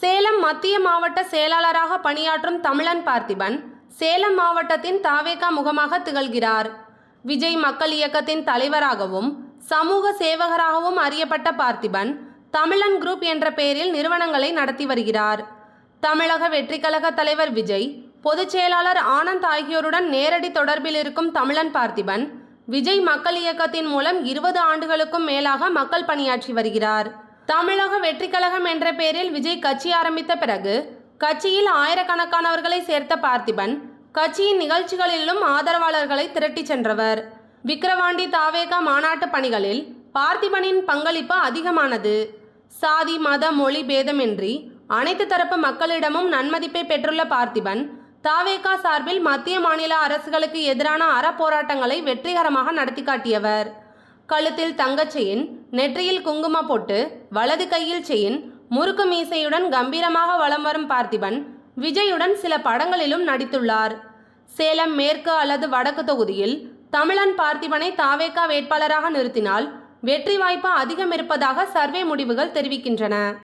சேலம் மத்திய மாவட்ட செயலாளராக பணியாற்றும் தமிழன் பார்த்திபன் சேலம் மாவட்டத்தின் தாவேகா முகமாக திகழ்கிறார். விஜய் மக்கள் இயக்கத்தின் தலைவராகவும் சமூக சேவகராகவும் அறியப்பட்ட பார்த்திபன் தமிழன் குரூப் என்ற பெயரில் நிறுவனங்களை நடத்தி வருகிறார். தமிழக வெற்றிக்கழக தலைவர் விஜய் பொதுச் செயலாளர் ஆனந்த் ஆகியோருடன் நேரடி தொடர்பில் இருக்கும் தமிழன் பார்த்திபன் விஜய் மக்கள் இயக்கத்தின் மூலம் இருபது ஆண்டுகளுக்கும் மேலாக மக்கள் பணியாற்றி வருகிறார். தமிழக வெற்றிக்கழகம் என்ற பெயரில் விஜய் கட்சி ஆரம்பித்த பிறகு கட்சியில் ஆயிரக்கணக்கானவர்களை சேர்த்த பார்த்திபன் கட்சியின் நிகழ்ச்சிகளிலும் ஆதரவாளர்களை திரட்டிச் சென்றவர். விக்கிரவாண்டி தாவேகா மாநாட்டு பணிகளில் பார்த்திபனின் பங்களிப்பு அதிகமானது. சாதி மத மொழி பேதமின்றி அனைத்து தரப்பு மக்களிடமும் நன்மதிப்பை பெற்றுள்ள பார்த்திபன் தாவேகா சார்பில் மத்திய மாநில அரசுகளுக்கு எதிரான அறப்போராட்டங்களை வெற்றிகரமாக நடத்தி காட்டியவர். கழுத்தில் தங்கச் செயின் நெற்றியில் குங்கும பொட்டு வலது கையில் செயின் முறுக்கு மீசையுடன் கம்பீரமாக வலம் வரும் பார்த்திபன் விஜயுடன் சில படங்களிலும் நடித்துள்ளார். சேலம் மேற்கு அல்லது வடக்கு தொகுதியில் தமிழன் பார்த்திபனை தாவேக்கா வேட்பாளராக நிறுத்தினால் வெற்றி வாய்ப்பு அதிகம் இருப்பதாக சர்வே முடிவுகள் தெரிவிக்கின்றன.